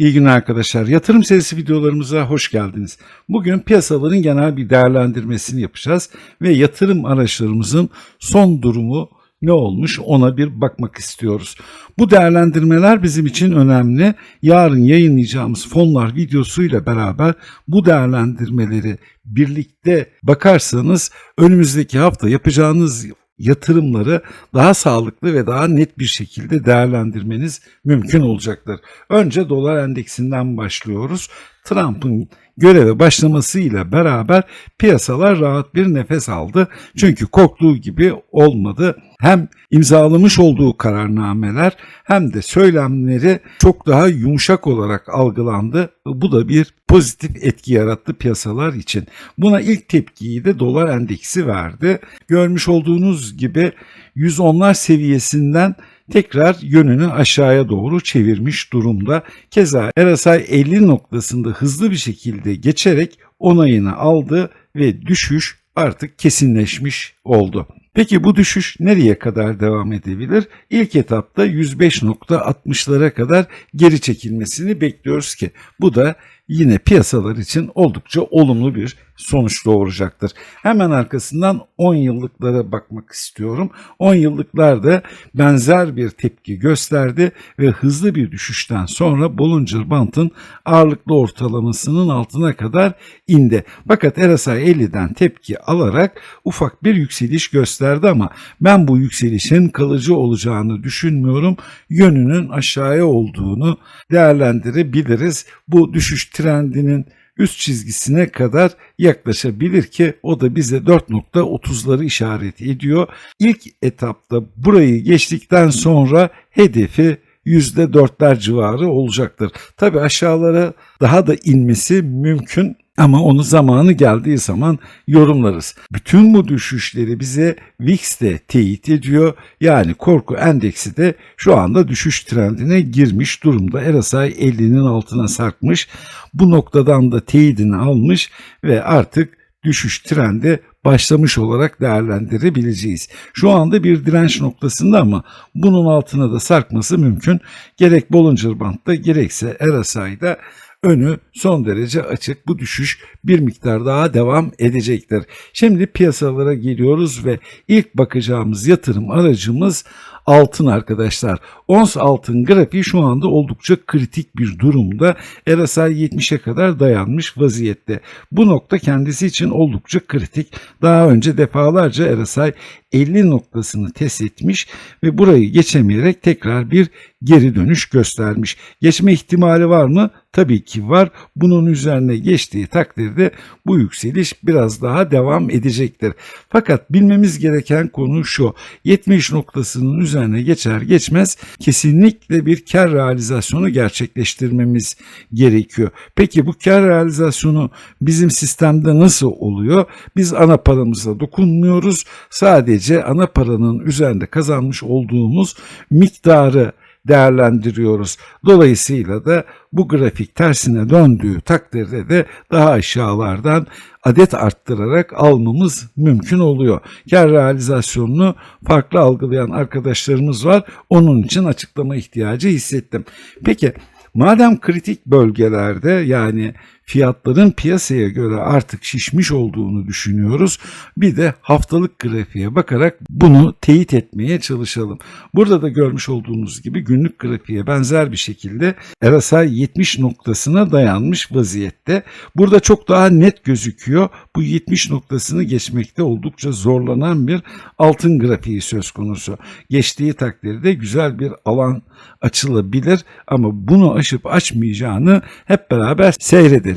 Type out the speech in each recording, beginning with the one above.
İyi günler arkadaşlar. Yatırım serisi videolarımıza hoş geldiniz. Bugün piyasaların genel bir değerlendirmesini yapacağız ve yatırım araçlarımızın son durumu ne olmuş ona bir bakmak istiyoruz. Bu değerlendirmeler bizim için önemli. Yarın yayınlayacağımız fonlar videosuyla beraber bu değerlendirmeleri birlikte bakarsanız önümüzdeki hafta yapacağınız yatırımları daha sağlıklı ve daha net bir şekilde değerlendirmeniz mümkün olacaktır. Önce dolar endeksinden başlıyoruz. Trump'ın göreve başlamasıyla beraber piyasalar rahat bir nefes aldı. Çünkü korktuğu gibi olmadı. Hem imzalamış olduğu kararnameler hem de söylemleri çok daha yumuşak olarak algılandı. Bu da bir pozitif etki yarattı piyasalar için. Buna ilk tepkiyi de dolar endeksi verdi. Görmüş olduğunuz gibi 110'lar seviyesinden tekrar yönünü aşağıya doğru çevirmiş durumda. Keza RSI 50 noktasında hızlı bir şekilde geçerek onayını aldı ve düşüş artık kesinleşmiş oldu. Peki bu düşüş nereye kadar devam edebilir? İlk etapta 105.60'lara kadar geri çekilmesini bekliyoruz ki bu da yine piyasalar için oldukça olumlu bir sonuç doğuracaktır. Hemen arkasından 10 yıllıklara bakmak istiyorum. 10 yıllıklar da benzer bir tepki gösterdi ve hızlı bir düşüşten sonra Bollinger Band'ın ağırlıklı ortalamasının altına kadar indi. Fakat RSI 50'den tepki alarak ufak bir yükseliş gösterdi ama ben bu yükselişin kalıcı olacağını düşünmüyorum. Yönünün aşağıya olduğunu değerlendirebiliriz. Bu düşüş trendinin üst çizgisine kadar yaklaşabilir ki o da bize 4.30'ları işaret ediyor. İlk etapta burayı geçtikten sonra hedefi %4'ler civarı olacaktır. Tabi aşağılara daha da inmesi mümkün ama onu zamanı geldiği zaman yorumlarız. Bütün bu düşüşleri bize VIX de teyit ediyor. Yani korku endeksi de şu anda düşüş trendine girmiş durumda. RSI 50'nin altına sarkmış. Bu noktadan da teyidini almış ve artık düşüş trendi başlamış olarak değerlendirebileceğiz. Şu anda bir direnç noktasında ama bunun altına da sarkması mümkün. Gerek Bollinger Band'da gerekse RSI'da önü son derece açık. Bu düşüş bir miktar daha devam edecektir. Şimdi piyasalara geliyoruz ve ilk bakacağımız yatırım aracımız altın arkadaşlar. Ons altın grafiği şu anda oldukça kritik bir durumda. RSI 70'e kadar dayanmış vaziyette. Bu nokta kendisi için oldukça kritik. Daha önce defalarca RSI 50 noktasını test etmiş ve burayı geçemeyerek tekrar bir geri dönüş göstermiş. Geçme ihtimali var mı? Tabii ki var. Bunun üzerine geçtiği takdirde bu yükseliş biraz daha devam edecektir. Fakat bilmemiz gereken konu şu. 70 noktasının üzerine geçer geçmez kesinlikle bir kar realizasyonu gerçekleştirmemiz gerekiyor. Peki bu kar realizasyonu bizim sistemde nasıl oluyor? Biz ana paramıza dokunmuyoruz. Sadece ana paranın üzerinde kazanmış olduğumuz miktarı değerlendiriyoruz. Dolayısıyla da bu grafik tersine döndüğü takdirde de daha aşağılardan adet arttırarak almamız mümkün oluyor. Kar realizasyonunu farklı algılayan arkadaşlarımız var. Onun için açıklama ihtiyacı hissettim. Peki madem kritik bölgelerde yani fiyatların piyasaya göre artık şişmiş olduğunu düşünüyoruz. Bir de haftalık grafiğe bakarak bunu teyit etmeye çalışalım. Burada da görmüş olduğunuz gibi günlük grafiğe benzer bir şekilde RSI 70 noktasına dayanmış vaziyette. Burada çok daha net gözüküyor. Bu 70 noktasını geçmekte oldukça zorlanan bir altın grafiği söz konusu. Geçtiği takdirde güzel bir alan açılabilir ama bunu aşıp açmayacağını hep beraber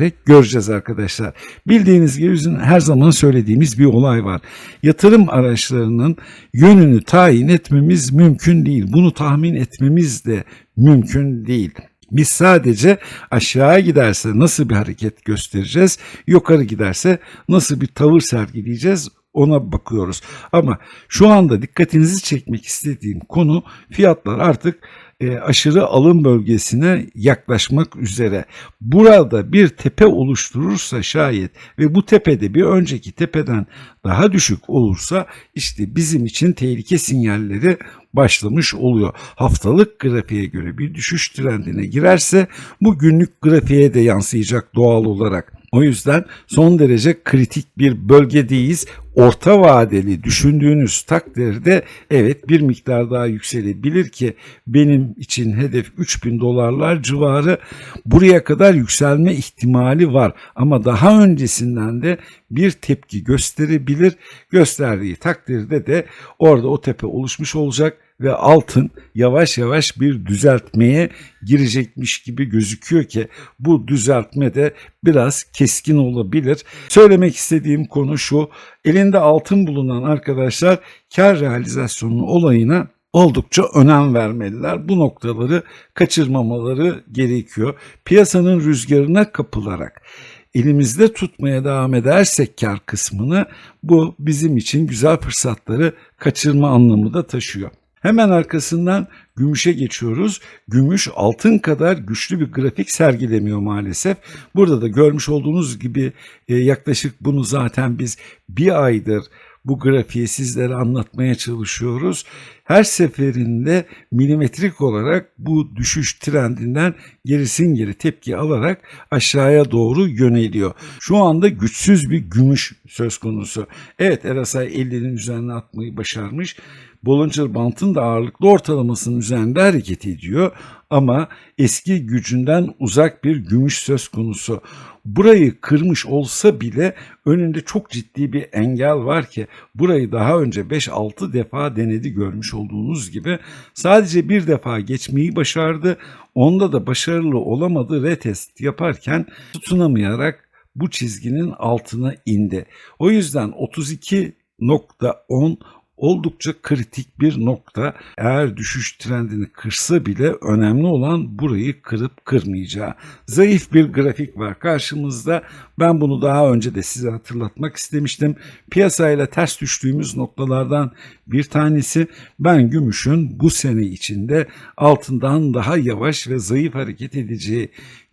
seyrederek göreceğiz arkadaşlar. Bildiğiniz gibi bizim her zaman söylediğimiz bir olay var. Yatırım araçlarının yönünü tayin etmemiz mümkün değil. Bunu tahmin etmemiz de mümkün değil. Biz sadece aşağıya giderse nasıl bir hareket göstereceğiz, yukarı giderse nasıl bir tavır sergileyeceğiz ona bakıyoruz. Ama şu anda dikkatinizi çekmek istediğim konu fiyatlar artık e, aşırı alım bölgesine yaklaşmak üzere. Burada bir tepe oluşturursa şayet ve bu tepede bir önceki tepeden daha düşük olursa işte bizim için tehlike sinyalleri başlamış oluyor. Haftalık grafiğe göre bir düşüş trendine girerse bu günlük grafiğe de yansıyacak doğal olarak. O yüzden son derece kritik bir bölgedeyiz. Orta vadeli düşündüğünüz takdirde evet bir miktar daha yükselebilir ki benim için hedef 3000 dolarlar civarı buraya kadar yükselme ihtimali var. Ama daha öncesinden de bir tepki gösterebilir. Gösterdiği takdirde de orada o tepe oluşmuş olacak ve altın yavaş yavaş bir düzeltmeye girecekmiş gibi gözüküyor ki bu düzeltme de biraz keskin olabilir. Söylemek istediğim konu şu. Elinde altın bulunan arkadaşlar kar realizasyonu olayına oldukça önem vermeliler. Bu noktaları kaçırmamaları gerekiyor. Piyasanın rüzgarına kapılarak elimizde tutmaya devam edersek kar kısmını bu bizim için güzel fırsatları kaçırma anlamı da taşıyor. Hemen arkasından gümüşe geçiyoruz. Gümüş altın kadar güçlü bir grafik sergilemiyor maalesef. Burada da görmüş olduğunuz gibi e, yaklaşık bunu zaten biz bir aydır bu grafiği sizlere anlatmaya çalışıyoruz. Her seferinde milimetrik olarak bu düşüş trendinden gerisin geri tepki alarak aşağıya doğru yöneliyor. Şu anda güçsüz bir gümüş söz konusu. Evet RSI 50'nin üzerine atmayı başarmış. Bollinger Band'ın da ağırlıklı ortalamasının üzerinde hareket ediyor ama eski gücünden uzak bir gümüş söz konusu. Burayı kırmış olsa bile önünde çok ciddi bir engel var ki burayı daha önce 5-6 defa denedi görmüş olduğunuz gibi sadece bir defa geçmeyi başardı. Onda da başarılı olamadı retest yaparken tutunamayarak bu çizginin altına indi. O yüzden 32.10 oldukça kritik bir nokta. Eğer düşüş trendini kırsa bile önemli olan burayı kırıp kırmayacağı. Zayıf bir grafik var karşımızda. Ben bunu daha önce de size hatırlatmak istemiştim. Piyasayla ters düştüğümüz noktalardan bir tanesi ben gümüşün bu sene içinde altından daha yavaş ve zayıf hareket edeceği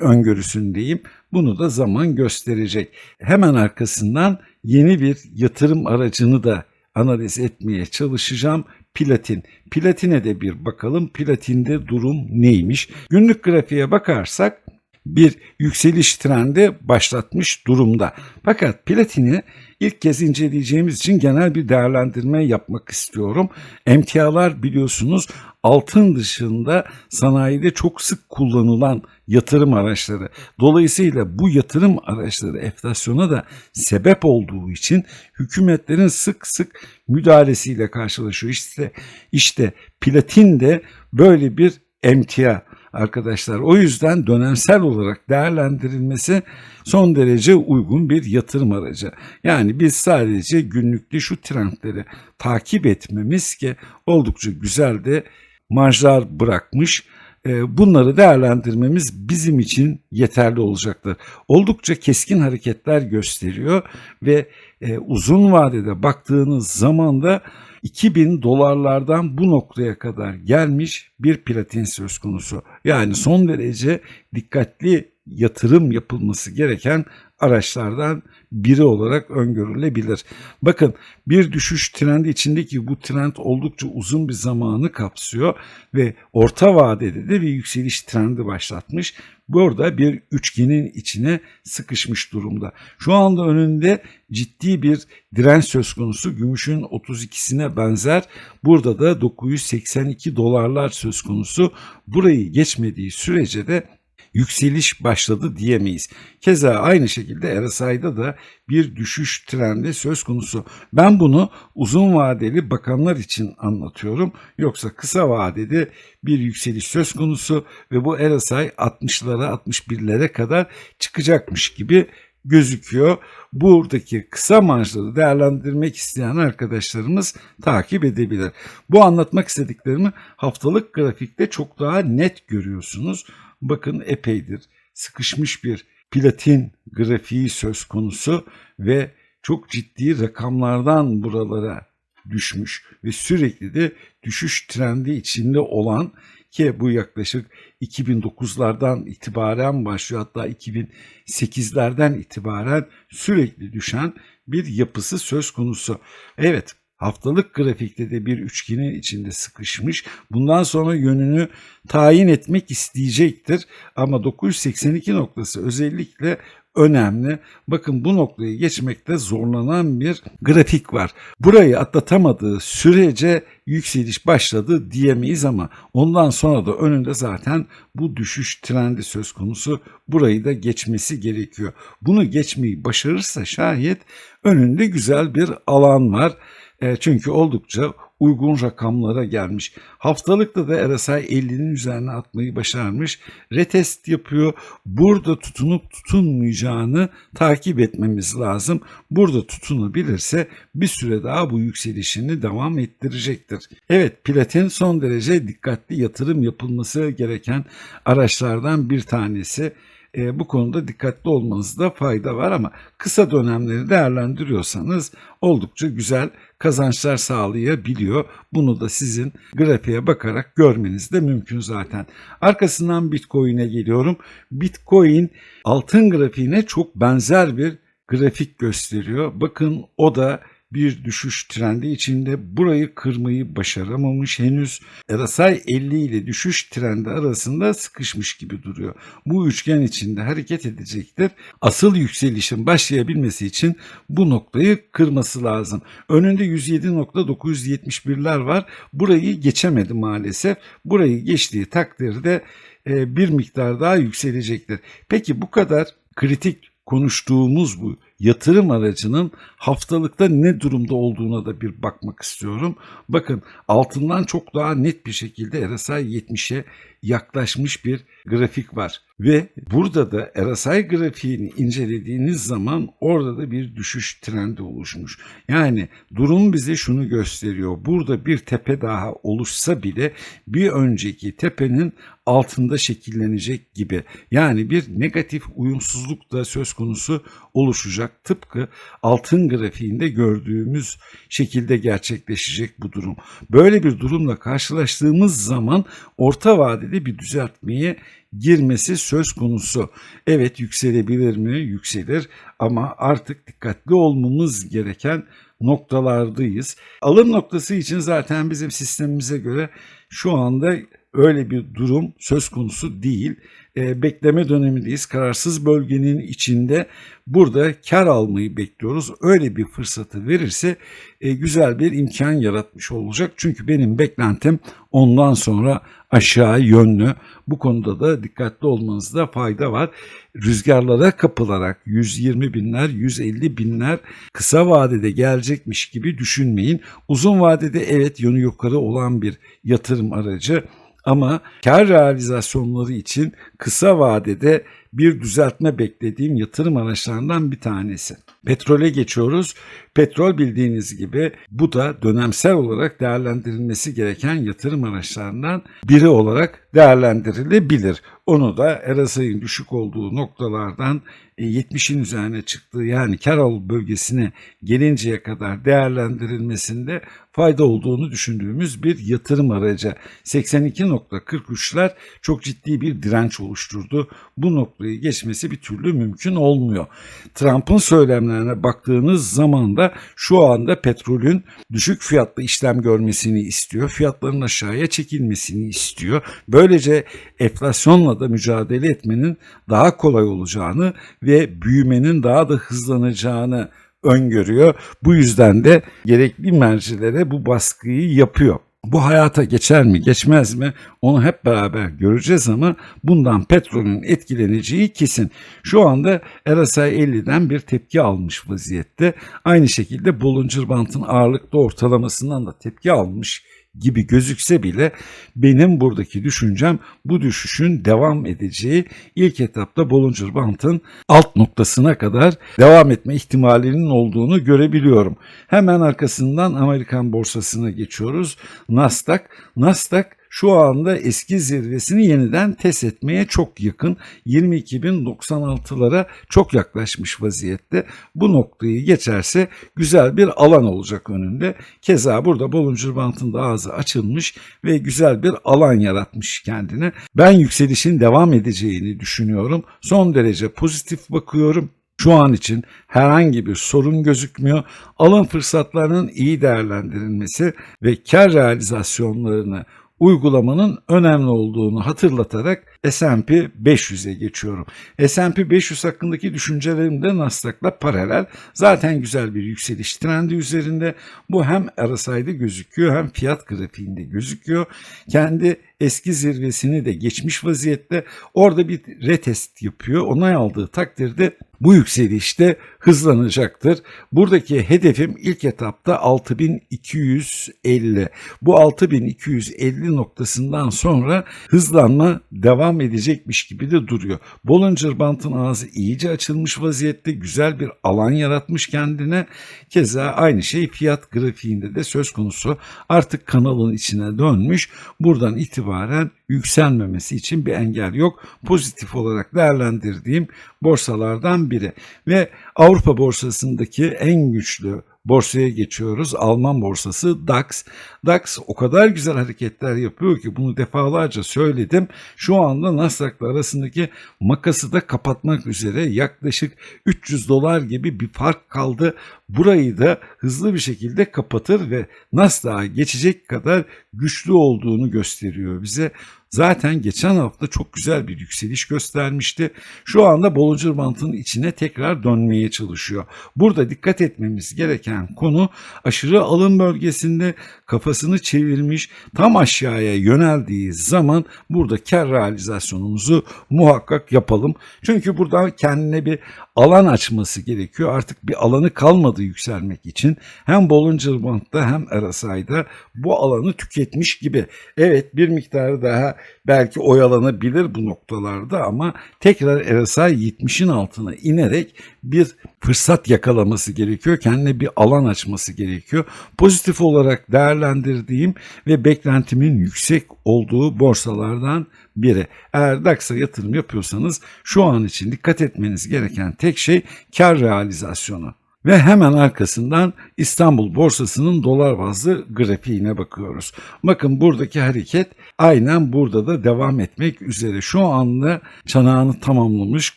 öngörüsündeyim. Bunu da zaman gösterecek. Hemen arkasından yeni bir yatırım aracını da analiz etmeye çalışacağım. Platin. Platine de bir bakalım. Platinde durum neymiş? Günlük grafiğe bakarsak bir yükseliş trendi başlatmış durumda. Fakat platini ilk kez inceleyeceğimiz için genel bir değerlendirme yapmak istiyorum. Emtialar biliyorsunuz altın dışında sanayide çok sık kullanılan yatırım araçları. Dolayısıyla bu yatırım araçları enflasyona da sebep olduğu için hükümetlerin sık sık müdahalesiyle karşılaşıyor. İşte işte platin de böyle bir emtia arkadaşlar. O yüzden dönemsel olarak değerlendirilmesi son derece uygun bir yatırım aracı. Yani biz sadece günlükte şu trendleri takip etmemiz ki oldukça güzel de marjlar bırakmış. Ee, bunları değerlendirmemiz bizim için yeterli olacaktır. Oldukça keskin hareketler gösteriyor ve e, uzun vadede baktığınız zaman da 2000 dolarlardan bu noktaya kadar gelmiş bir platin söz konusu. Yani son derece dikkatli yatırım yapılması gereken araçlardan biri olarak öngörülebilir. Bakın bir düşüş trendi içindeki bu trend oldukça uzun bir zamanı kapsıyor ve orta vadede de bir yükseliş trendi başlatmış. Burada bir üçgenin içine sıkışmış durumda. Şu anda önünde ciddi bir direnç söz konusu. Gümüşün 32'sine benzer. Burada da 982 dolarlar söz konusu. Burayı geçmediği sürece de yükseliş başladı diyemeyiz. Keza aynı şekilde RSI'da da bir düşüş trendi söz konusu. Ben bunu uzun vadeli bakanlar için anlatıyorum. Yoksa kısa vadede bir yükseliş söz konusu ve bu RSI 60'lara 61'lere kadar çıkacakmış gibi gözüküyor. Buradaki kısa marjları değerlendirmek isteyen arkadaşlarımız takip edebilir. Bu anlatmak istediklerimi haftalık grafikte çok daha net görüyorsunuz. Bakın epeydir sıkışmış bir platin grafiği söz konusu ve çok ciddi rakamlardan buralara düşmüş ve sürekli de düşüş trendi içinde olan ki bu yaklaşık 2009'lardan itibaren başlıyor hatta 2008'lerden itibaren sürekli düşen bir yapısı söz konusu. Evet haftalık grafikte de bir üçgenin içinde sıkışmış. Bundan sonra yönünü tayin etmek isteyecektir. Ama 982 noktası özellikle önemli. Bakın bu noktayı geçmekte zorlanan bir grafik var. Burayı atlatamadığı sürece yükseliş başladı diyemeyiz ama ondan sonra da önünde zaten bu düşüş trendi söz konusu. Burayı da geçmesi gerekiyor. Bunu geçmeyi başarırsa şayet önünde güzel bir alan var. E, çünkü oldukça uygun rakamlara gelmiş. Haftalıkta da RSI 50'nin üzerine atmayı başarmış. Retest yapıyor. Burada tutunup tutunmayacağını takip etmemiz lazım. Burada tutunabilirse bir süre daha bu yükselişini devam ettirecektir. Evet platin son derece dikkatli yatırım yapılması gereken araçlardan bir tanesi. E, bu konuda dikkatli olmanızda fayda var ama kısa dönemleri değerlendiriyorsanız oldukça güzel kazançlar sağlayabiliyor. Bunu da sizin grafiğe bakarak görmeniz de mümkün zaten. Arkasından Bitcoin'e geliyorum. Bitcoin altın grafiğine çok benzer bir grafik gösteriyor. Bakın o da bir düşüş trendi içinde burayı kırmayı başaramamış henüz. RSI 50 ile düşüş trendi arasında sıkışmış gibi duruyor. Bu üçgen içinde hareket edecektir. Asıl yükselişin başlayabilmesi için bu noktayı kırması lazım. Önünde 107.971'ler var. Burayı geçemedi maalesef. Burayı geçtiği takdirde e, bir miktar daha yükselecektir. Peki bu kadar kritik konuştuğumuz bu yatırım aracının haftalıkta ne durumda olduğuna da bir bakmak istiyorum. Bakın altından çok daha net bir şekilde RSI 70'e yaklaşmış bir grafik var. Ve burada da RSI grafiğini incelediğiniz zaman orada da bir düşüş trendi oluşmuş. Yani durum bize şunu gösteriyor. Burada bir tepe daha oluşsa bile bir önceki tepenin altında şekillenecek gibi. Yani bir negatif uyumsuzluk da söz konusu oluşacak. Tıpkı altın grafiğinde gördüğümüz şekilde gerçekleşecek bu durum. Böyle bir durumla karşılaştığımız zaman orta vadede bir düzeltmeye girmesi söz konusu. Evet yükselebilir mi? Yükselir ama artık dikkatli olmamız gereken noktalardayız. Alım noktası için zaten bizim sistemimize göre şu anda öyle bir durum söz konusu değil. E, bekleme dönemindeyiz. Kararsız bölgenin içinde burada kar almayı bekliyoruz. Öyle bir fırsatı verirse e, güzel bir imkan yaratmış olacak. Çünkü benim beklentim ondan sonra aşağı yönlü. Bu konuda da dikkatli olmanızda fayda var. Rüzgarlara kapılarak 120 binler, 150 binler kısa vadede gelecekmiş gibi düşünmeyin. Uzun vadede evet yönü yukarı olan bir yatırım aracı ama kar realizasyonları için kısa vadede bir düzeltme beklediğim yatırım araçlarından bir tanesi. Petrole geçiyoruz. Petrol bildiğiniz gibi bu da dönemsel olarak değerlendirilmesi gereken yatırım araçlarından biri olarak değerlendirilebilir. Onu da RSI'nin düşük olduğu noktalardan 70'in üzerine çıktığı yani Carroll bölgesine gelinceye kadar değerlendirilmesinde fayda olduğunu düşündüğümüz bir yatırım aracı. 82.43'ler çok ciddi bir direnç oluşturdu. Bu noktayı geçmesi bir türlü mümkün olmuyor. Trump'ın söylemlerine baktığınız zaman da şu anda petrolün düşük fiyatlı işlem görmesini istiyor. Fiyatların aşağıya çekilmesini istiyor. Böylece enflasyonla da mücadele etmenin daha kolay olacağını ve büyümenin daha da hızlanacağını öngörüyor. Bu yüzden de gerekli mercilere bu baskıyı yapıyor. Bu hayata geçer mi geçmez mi onu hep beraber göreceğiz ama bundan petrolün etkileneceği kesin. Şu anda RSI 50'den bir tepki almış vaziyette. Aynı şekilde Bollinger Band'ın ağırlıklı ortalamasından da tepki almış gibi gözükse bile benim buradaki düşüncem bu düşüşün devam edeceği ilk etapta Bollinger Band'ın alt noktasına kadar devam etme ihtimalinin olduğunu görebiliyorum. Hemen arkasından Amerikan borsasına geçiyoruz. Nasdaq, Nasdaq şu anda eski zirvesini yeniden test etmeye çok yakın. 22.096'lara çok yaklaşmış vaziyette. Bu noktayı geçerse güzel bir alan olacak önünde. Keza burada Bollinger Band'ın da ağzı açılmış ve güzel bir alan yaratmış kendine. Ben yükselişin devam edeceğini düşünüyorum. Son derece pozitif bakıyorum. Şu an için herhangi bir sorun gözükmüyor. Alım fırsatlarının iyi değerlendirilmesi ve kar realizasyonlarını uygulamanın önemli olduğunu hatırlatarak S&P 500'e geçiyorum. S&P 500 hakkındaki düşüncelerim de Nasdaq'la paralel. Zaten güzel bir yükseliş trendi üzerinde. Bu hem RSI'de gözüküyor hem fiyat grafiğinde gözüküyor. Kendi eski zirvesini de geçmiş vaziyette. Orada bir retest yapıyor. Onay aldığı takdirde bu yükselişte hızlanacaktır. Buradaki hedefim ilk etapta 6250. Bu 6250 noktasından sonra hızlanma devam edecekmiş gibi de duruyor. Bollinger Band'ın ağzı iyice açılmış vaziyette güzel bir alan yaratmış kendine. Keza aynı şey fiyat grafiğinde de söz konusu. Artık kanalın içine dönmüş. Buradan itibaren yükselmemesi için bir engel yok. Pozitif olarak değerlendirdiğim borsalardan biri ve Avrupa borsasındaki en güçlü borsaya geçiyoruz. Alman borsası DAX. DAX o kadar güzel hareketler yapıyor ki bunu defalarca söyledim. Şu anda Nasdaq'la arasındaki makası da kapatmak üzere yaklaşık 300 dolar gibi bir fark kaldı. Burayı da hızlı bir şekilde kapatır ve Nasdaq'a geçecek kadar güçlü olduğunu gösteriyor bize. Zaten geçen hafta çok güzel bir yükseliş göstermişti. Şu anda Bollinger Band'ın içine tekrar dönmeye çalışıyor. Burada dikkat etmemiz gereken konu aşırı alım bölgesinde kafasını çevirmiş tam aşağıya yöneldiği zaman burada kar realizasyonumuzu muhakkak yapalım. Çünkü burada kendine bir alan açması gerekiyor. Artık bir alanı kalmadı yükselmek için. Hem Bollinger Band'da hem RSI'da bu alanı tüketmiş gibi. Evet bir miktarı daha belki oyalanabilir bu noktalarda ama tekrar RSI 70'in altına inerek bir fırsat yakalaması gerekiyor. Kendine bir alan açması gerekiyor. Pozitif olarak değerlendirdiğim ve beklentimin yüksek olduğu borsalardan biri. Eğer DAX'a yatırım yapıyorsanız şu an için dikkat etmeniz gereken tek şey kar realizasyonu. Ve hemen arkasından İstanbul borsasının dolar bazlı grafiğine bakıyoruz. Bakın buradaki hareket aynen burada da devam etmek üzere. Şu anda çanağını tamamlamış,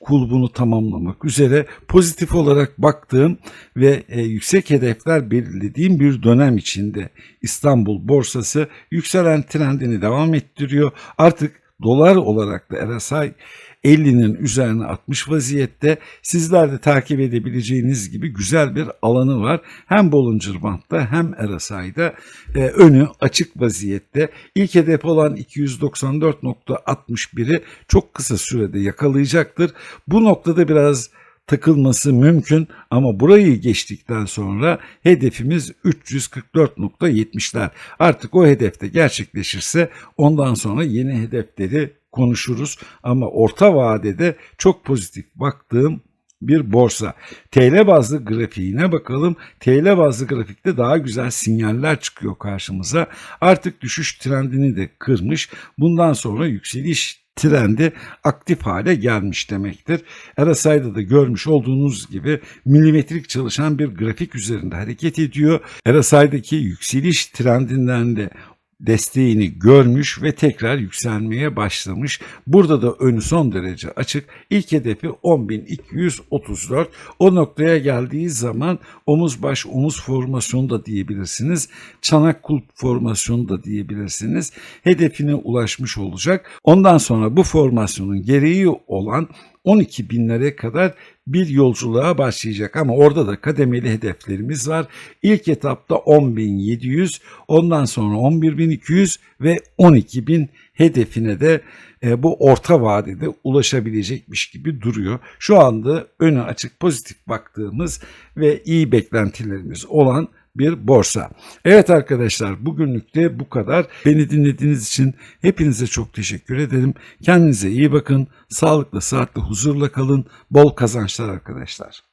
kulbunu tamamlamak üzere pozitif olarak baktığım ve e, yüksek hedefler belirlediğim bir dönem içinde İstanbul borsası yükselen trendini devam ettiriyor. Artık dolar olarak da RSI 50'nin üzerine atmış vaziyette. Sizler de takip edebileceğiniz gibi güzel bir alanı var. Hem Bollinger Band'da hem RSI'da e, önü açık vaziyette. İlk hedef olan 294.61'i çok kısa sürede yakalayacaktır. Bu noktada biraz takılması mümkün ama burayı geçtikten sonra hedefimiz 344.70'ler. Artık o hedefte gerçekleşirse ondan sonra yeni hedefleri konuşuruz ama orta vadede çok pozitif baktığım bir borsa. TL bazlı grafiğine bakalım. TL bazlı grafikte daha güzel sinyaller çıkıyor karşımıza. Artık düşüş trendini de kırmış. Bundan sonra yükseliş trendi aktif hale gelmiş demektir. RSI'da da görmüş olduğunuz gibi milimetrik çalışan bir grafik üzerinde hareket ediyor. RSI'daki yükseliş trendinden de desteğini görmüş ve tekrar yükselmeye başlamış. Burada da önü son derece açık. İlk hedefi 10.234. O noktaya geldiği zaman omuz baş omuz formasyonu da diyebilirsiniz. Çanak kulp formasyonu da diyebilirsiniz. Hedefine ulaşmış olacak. Ondan sonra bu formasyonun gereği olan 12 binlere kadar bir yolculuğa başlayacak ama orada da kademeli hedeflerimiz var. İlk etapta 10.700 ondan sonra 11.200 ve 12.000 hedefine de e, bu orta vadede ulaşabilecekmiş gibi duruyor. Şu anda önü açık pozitif baktığımız ve iyi beklentilerimiz olan bir borsa. Evet arkadaşlar bugünlük de bu kadar. Beni dinlediğiniz için hepinize çok teşekkür ederim. Kendinize iyi bakın. Sağlıklı, sıhhatli, huzurla kalın. Bol kazançlar arkadaşlar.